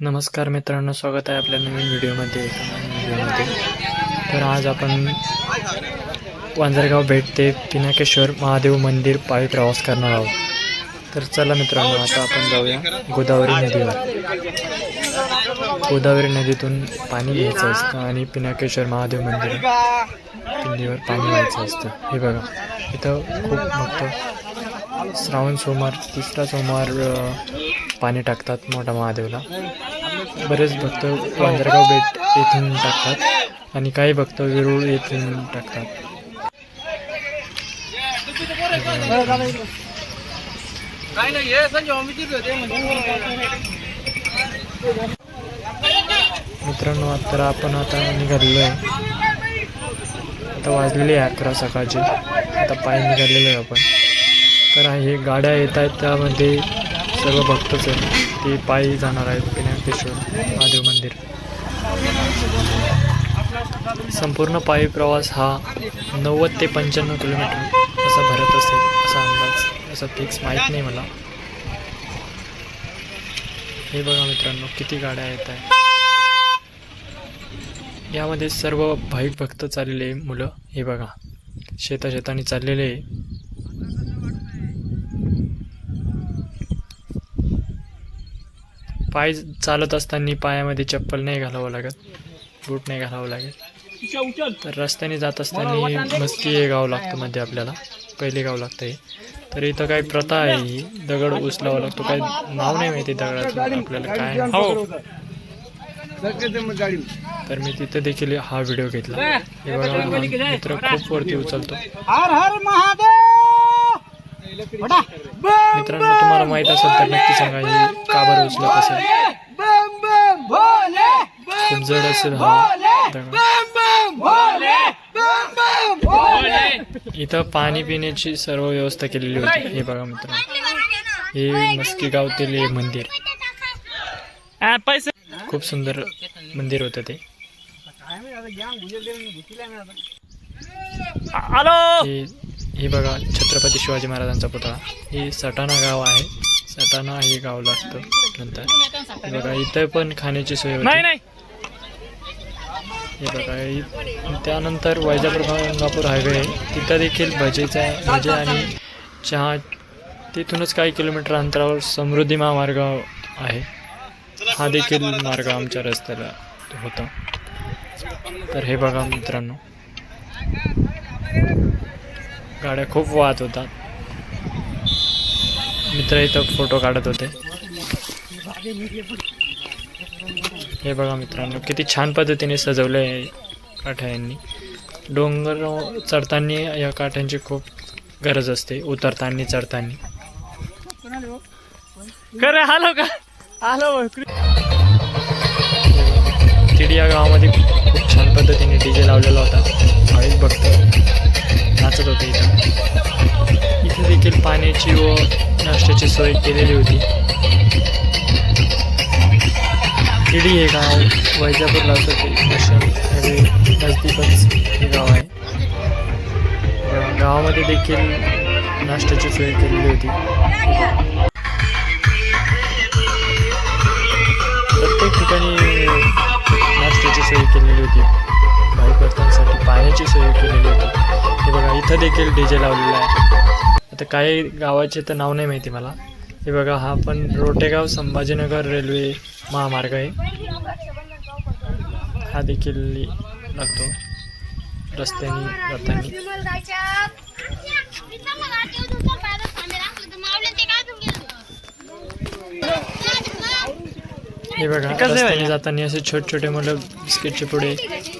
नमस्कार मित्रांनो स्वागत आहे आपल्या नवीन व्हिडिओमध्ये एका नवीन व्हिडिओमध्ये. तर आज आपण वांजरगाव भेट ते पिनाकेश्वर महादेव मंदिर पायी प्रवास करणार आहोत. तर चला मित्रांनो आता आपण जाऊया गोदावरी नदीवर. गोदावरी नदीतून पाणी घ्यायचं असतं आणि पिनाकेश्वर महादेव मंदिर नदीवर पाणी घ्यायचं असतं. हे बघा इथं खूप मोठं श्रावण सोमवार तिसरा सोमवार पाणी टाकतात मोठा महादेवला. बरेच भक्त वांजरगाव बेट येथून टाकतात आणि काही भक्त वेरूळ येथून टाकतात. मित्रांनो तर आपण आता निघालेलो आहे आता वाजलेली आहे अकरा सकाळची. आता पाय निघालेलो आहे आपण. तर हे गाड्या येत आहेत त्यामध्ये सर्व भक्तच आहे ते पायी जाणार आहेत पिनाकेश्वर महादेव मंदिर. संपूर्ण पायी प्रवास हा नव्वद ते पंच्याण्णव किलोमीटर असा भरत असेल असा अंदाज असा फिक्स माहीत नाही मला. हे बघा मित्रांनो किती गाड्या येत आहेत. यामध्ये सर्व भाविक भक्त चाललेले मुलं हे बघा. शेता शेताने चाललेले पाय चालत असताना पायामध्ये चप्पल नाही घालावं लागत. बूट नाही घालावं लागत. तर रस्त्याने जात असताना मस्की हे गाव लागतं मध्ये आपल्याला. पहिले गाव लागतं हे. तर इथं काही प्रथा आहे ही दगड उचलावा लागतो. काही नाव नाही माहिती दगडाचं. आपल्याला काय हो. तर मी तिथे देखील हा व्हिडिओ घेतला. हे बघा मित्र खूप वरती उचलतो. हर हर महादेव! मित्रांनो तुम्हाला माहीत असेल तर नक्की सांगा ही का बरं उचलत असेल. खूप जड असेल हा. दगड इथं पाणी पिण्याची सर्व व्यवस्था केलेली होती. हे बघा मित्रांनो. हे मस्की गावतील हे मंदिर. खूप सुंदर मंदिर होतं ते. हॅलो! हे बघा छत्रपती शिवाजी महाराजांचा पुतळा. हे सटाणा गाव आहे. सटाणा हे गाव लागतं नंतर. बघा इथं पण खाण्याची सोय होती. नाही नाही. हे बघा इ- त्यानंतर वैजापूर गंगापूर हायवे आहे. तिथं देखील भजेचा भजे आणि चहा तिथूनच काही किलोमीटर अंतरावर समृद्धी महामार्ग आहे. हा देखील मार्ग आमच्या रस्त्याला होता. तर हे बघा मित्रांनो. गाड्या खूप वाहत होतात. मित्र इथं फोटो काढत होते. हे बघा मित्रांनो किती छान पद्धतीने सजवले आहे काठ्या यांनी डोंगर चढताना या काठ्यांची खूप गरज असते उतरताना चढताना. करे हॅलो का? हॅलो तिडी या गावामध्ये खूप छान पद्धतीने डी जे लावलेला होता. भाविक भक्त. वाचत होते इथं. इथे देखील पाण्याची व नाश्त्याची सोय केलेली होती. तिडी हे गाव वैजापूरला असं ते हे म्हणजे नजदीकच हे गाव आहे. गावामध्ये देखील नाश्त्याची सोय केलेली होती. प्रत्येक ठिकाणी नाश्त्याची सोय केलेली होती. पाण्याची सोय केलेली होती. हे बघा इथं देखील डी जे लावलेला आहे. आता काही गावाचे तर नाव नाही माहिती मला. हे बघा हा पण रोटेगाव संभाजीनगर रेल्वे महामार्ग आहे. हा देखील लागतो. रस्त्याने जाताना. हे बघा रस्त्याने? जाताना असे छोटे छोटे मुलं बिस्किटचे पुढे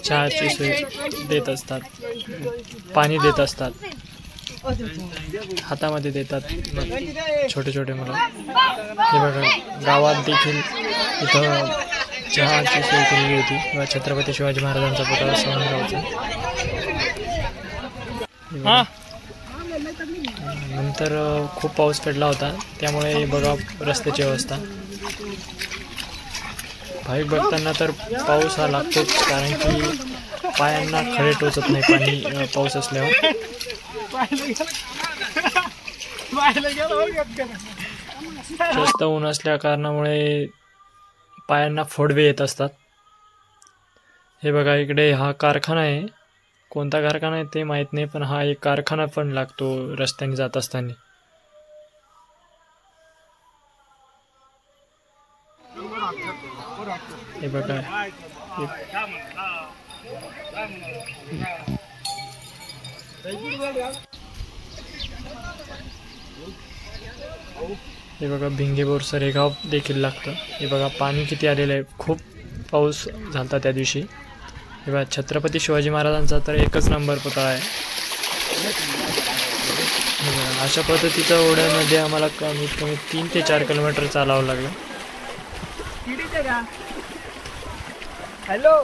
चहाची सोय. देत असतात. पाणी देत असतात. हातामध्ये देतात. छोटे छोटे मुलं. हे बघा गावात देखील इथं चहाची सोय केलेली होती. किंवा छत्रपती शिवाजी महाराजांचा पुतळा सोनगावचा. हे नंतर खूप पाऊस पडला होता. त्यामुळे बघा रस्त्याची अवस्था. भाविक बघताना तर पाऊस हा लागतोच कारण की पायांना खडे टोचत नाही पाणी पाऊस असल्यावर. जास्त ऊन असल्या कारणामुळे पायांना फोडवे येत असतात. हे बघा इकडे हा कारखाना आहे. कोणता कारखाना आहे ते माहीत नाही पण हा एक कारखाना पण लागतो रस्त्याने जात असताना. हे बघा हे- बघा भिंगे बोरसर हे गाव देखील लागतं. हे बघा पाणी किती आलेलं आहे. खूप पाऊस झाला त्या दिवशी. हे बघा छत्रपती शिवाजी महाराजांचा तर एकच नंबर पुतळा आहे. अशा पद्धतीच्या ओढ्यामध्ये आम्हाला कमीत कमी तीन ते चार किलोमीटर चालावं लागलं. हॅलो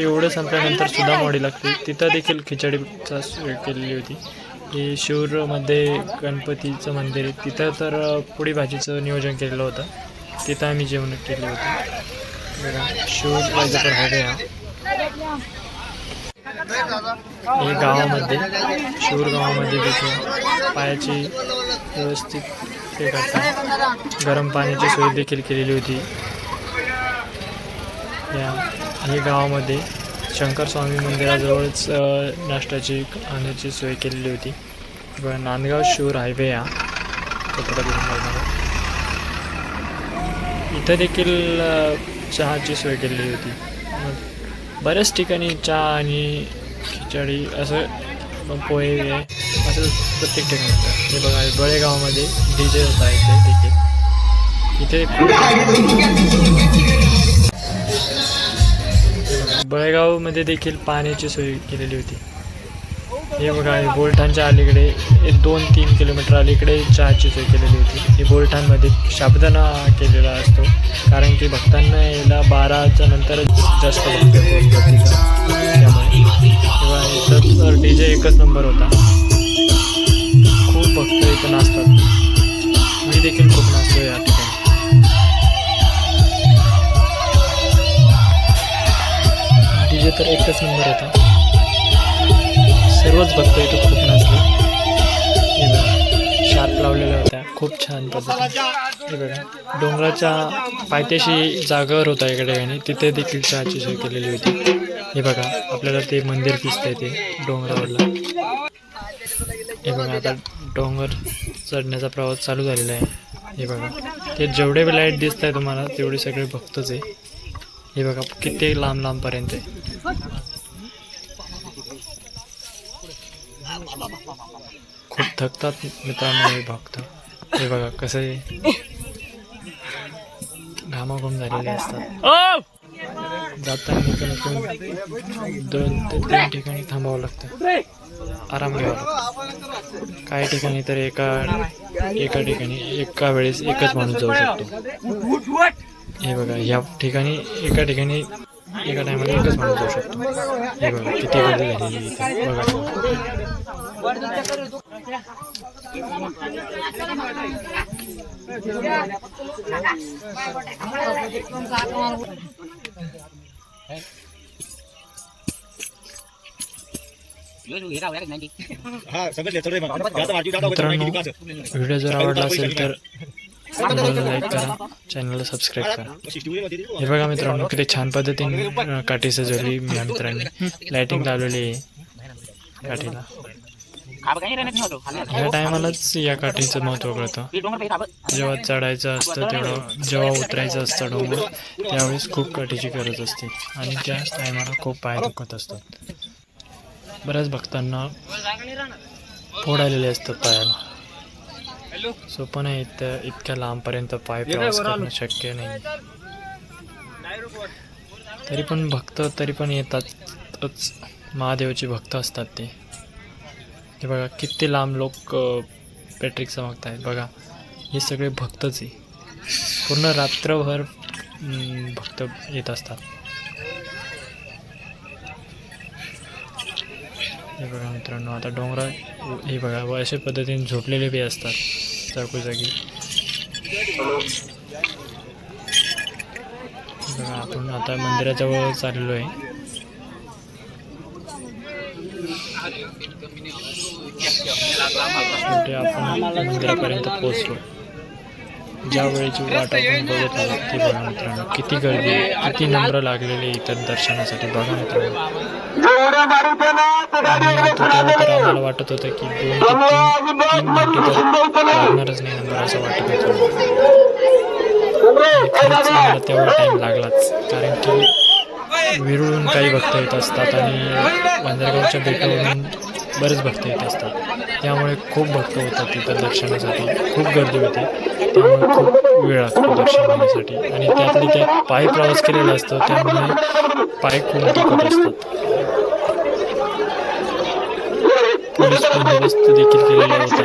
एवढं संपल्यानंतर सुद्धा मोडी लागते तिथं देखील खिचडीचा सोय केलेली होती. हे शिवरमध्ये गणपतीचं मंदिर आहे. तिथं तर पोळी भाजीचं नियोजन केलेलं होतं. तिथं आम्ही जेवण केले होते. बघा शिव वैजापूर हायवे हा हे गावामध्ये शिवर गावामध्ये देखील पायाची व्यवस्थित हे करतात. गरम पाण्याची सोय देखील केलेली होती. या हे गावामध्ये शंकरस्वामी मंदिराजवळच नाश्त्याची खाण्याची सोय केलेली होती. व नांदगाव शूर हायवे या इथं देखील चहाची सोय केलेली होती. मग बऱ्याच ठिकाणी चहा आणि खिचडी असं पोहे असं प्रत्येक ठिकाणी होतं. हे बघा बळेगावमध्ये डी जे होता इथे देखील. इथे खूप बळेगावमध्ये देखील पाण्याची सोय केलेली होती. हे बघा हे बोलठाणच्या अलीकडे एक दोन तीन किलोमीटर अलीकडे चहाची सोय केलेली होती. हे बोलठाणमध्ये शाबदाना केलेला असतो कारण की भक्तांना यायला बाराच्या नंतर जास्त भक्त त्यामुळे. इथं तर डी जे एकच नंबर होता. खूप भक्त इथं नाचतात. मी देखील खूप नाचतो या डीजे तर एकच नंबर होता. सर्वच भक्त इथं खूप नाचले शार्प लावलेल्या होत्या. खूप छान पद्धती हे बघा डोंगराच्या पायथ्याशी जागावर होता एका ठिकाणी. तिथे देखील चहाची सोय केलेली होती. हे बघा आपल्याला ते मंदिर दिसतंय ते डोंगरावरला. हे बघा आता डोंगर चढण्याचा प्रवास चालू झालेला आहे. हे बघा ते जेवढे लाइट दिसत आहे तुम्हाला तेवढे सगळे भक्तच आहे. हे बघा किती लांब लांबपर्यंत आहे खूप थकतात मित्रांनो हे भक्त हे बघा कसं आहे घामाघूम झालेले असतात जाताना कमीत दोन ते तीन ठिकाणी थांबावं लागतं आराम घ्यावा लागतो काही ठिकाणी तर एका एका ठिकाणी एका वेळेस एकच माणूस जाऊ शकतो हे बघा या ठिकाणी एका ठिकाणी एका टायमाला एकच माणूस जाऊ शकतो. हे बघा किती गर्दी झालेली बघा. हा व्हिडिओ जर आवडला असेल तर व्हिडिओला लाईक करा चॅनलला सबस्क्राईब करा. हे बघा मित्रांनो किती छान पद्धतीने काठी सजवली या मित्रांनी. लायटिंग लावलेली आहे. काठीला. ह्या टायमालाच या काठीचं महत्त्व कळतं. जेव्हा चढायचं असतं तेवढं जेव्हा उतरायचं असतं डोंगर त्यावेळेस खूप काठीची गरज असते. आणि त्याच टायमाला खूप पाय दुखत असतात. बऱ्याच भक्तांना फोडायलेले असतात पायाला. सोपं नाही इथं इतक्या लांबपर्यंत पाय प्रवास करणं शक्य नाही. तरी पण भक्त तरी पण येतातच महादेवाचे भक्त असतात ते. हे बघा किती लांब लोक पॅट्रिक चमकत आहेत बघा हे सगळे भक्तच आहे. पूर्ण रात्रभर भक्त येत असतात. हे बघा मित्रांनो आता डोंगरा हे बघा व अशा पद्धतीने झोपलेले बी असतात. जागोजागी जागी बघा आपण आता मंदिराजवळ चाललो आहे आपण मंदिरापर्यंत पोहोचलो. ज्या वेळेची वाट आपण बघत आहोत ती बघा मित्रांनो किती गर्दी आहे, किती नंबर लागलेले इतर दर्शनासाठी बघा मित्रांनो. आणि वाटत होतं की दोन लागणारच नाही नंबर असं वाटत होतं. तेवढा टाईम लागलाच कारण की विरुळून काही भक्त येत असतात आणि वंदरगावच्या बेटावरून बरेच भक्त येत असतात. त्यामुळे खूप भक्त होतात तिथं दर्शनासाठी. खूप गर्दी होते. त्यामुळे खूप वेळ लागतो दर्शन होण्यासाठी आणि त्यातली त्यात पायी प्रवास केलेला असतो त्यामुळे पाय खूप दुखत असतात. पोलीस बंदोबस्त देखील केलेला होता.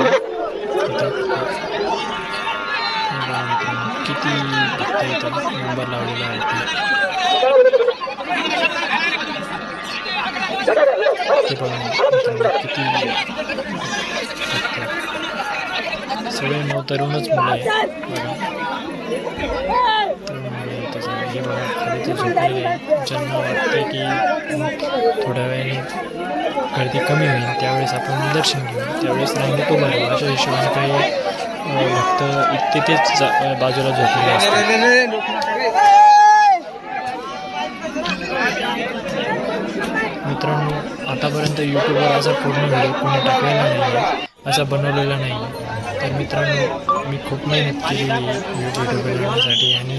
किती भक्त येतात नंबर लावलेला आहे. किती सगळे नऊ तरुणच मुलं आहे बघा खाली ते झोपलेले आहे ज्यांना वाटते की थोड्या वेळाने गर्दी कमी होईल त्यावेळेस आपण दर्शन घेऊ. त्यावेळेस रांगेत उभा राहू अशा हिशोबाने काही अ, भक्त तिथेच बाजूला झोपलेले असतात मित्रांनो आतापर्यंत यूट्यूबवर असा पूर्ण व्हिडिओ कोणी टाकलेला नाही असा बनवलेला नाही तर मित्रांनो मी खूप मेहनत केलेली आहे व्हिडिओ बनवण्यासाठी आणि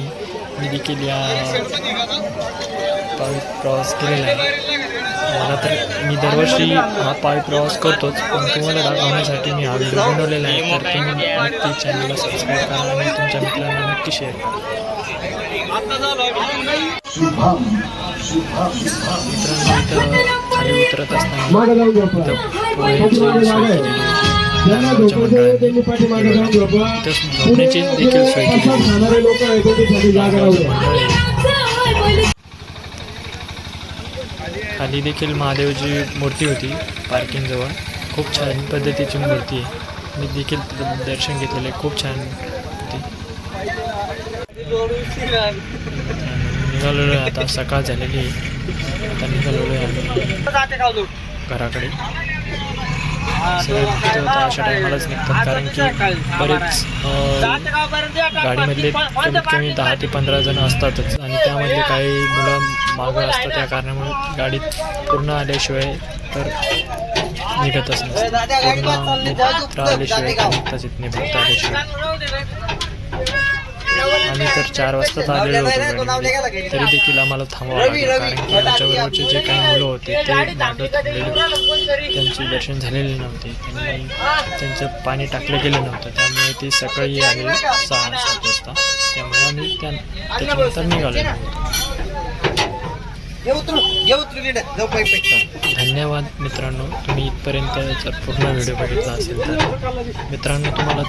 मी देखील या पावी प्रवास केलेला आहे. मला तर मी दरवर्षी हा पावी प्रवास करतोच पण तुम्हाला दाखवण्यासाठी मी हा व्हिडिओ बनवलेला आहे. तर तुम्ही नक्की चॅनलला सबस्क्राईब करा आणि तुमच्या मित्रांना नक्की शेअर करा. मित्रांनो इथं खाली उतरत असताना झोपण्याची देखील सोय. खाली देखील महादेवची मूर्ती होती पार्किंगजवळ खूप छान पद्धतीची मूर्ती आहे. मी देखील दर्शन घेतलेलं खूप छान होती. निघालेलो आहे आता सकाळ झालेली आहे. त्यांनी चालवलं आहे घराकडे. सगळे भक्त अशा टायमालाच निघतात कारण की बरेच गाडीमधले कमीत कमी दहा ते पंधरा जण असतातच आणि त्यामध्ये काही मुलं मागं असतात त्या कारणामुळे गाडीत पूर्ण आल्याशिवाय तर निघतच नसतात पूर्ण मित्र आल्याशिवाय काही निघताच येत नाही भक्त आल्याशिवाय. आम्ही तर चार वाजताच आलेलो होतो गाडीमध्ये. तरी देखील आम्हाला थांबावं लागलं कारण की आमच्याबरोबरचे जे काही मुलं होते ते मागं थांबलेले होते. त्यांचे दर्शन झालेले नव्हते. त्यांनी त्यांचं पाणी टाकलं गेलं नव्हतं. त्यामुळे ते सकाळी आले सहा सात वाजता. त्यामुळे आम्ही त्या त्याच्यानंतर निघालेलो होतो. धन्यवाद मित्रांनो. तुम्ही इथपर्यंत जर पूर्ण व्हिडिओ बघितला असेल तर. मित्रांनो तुम्हाला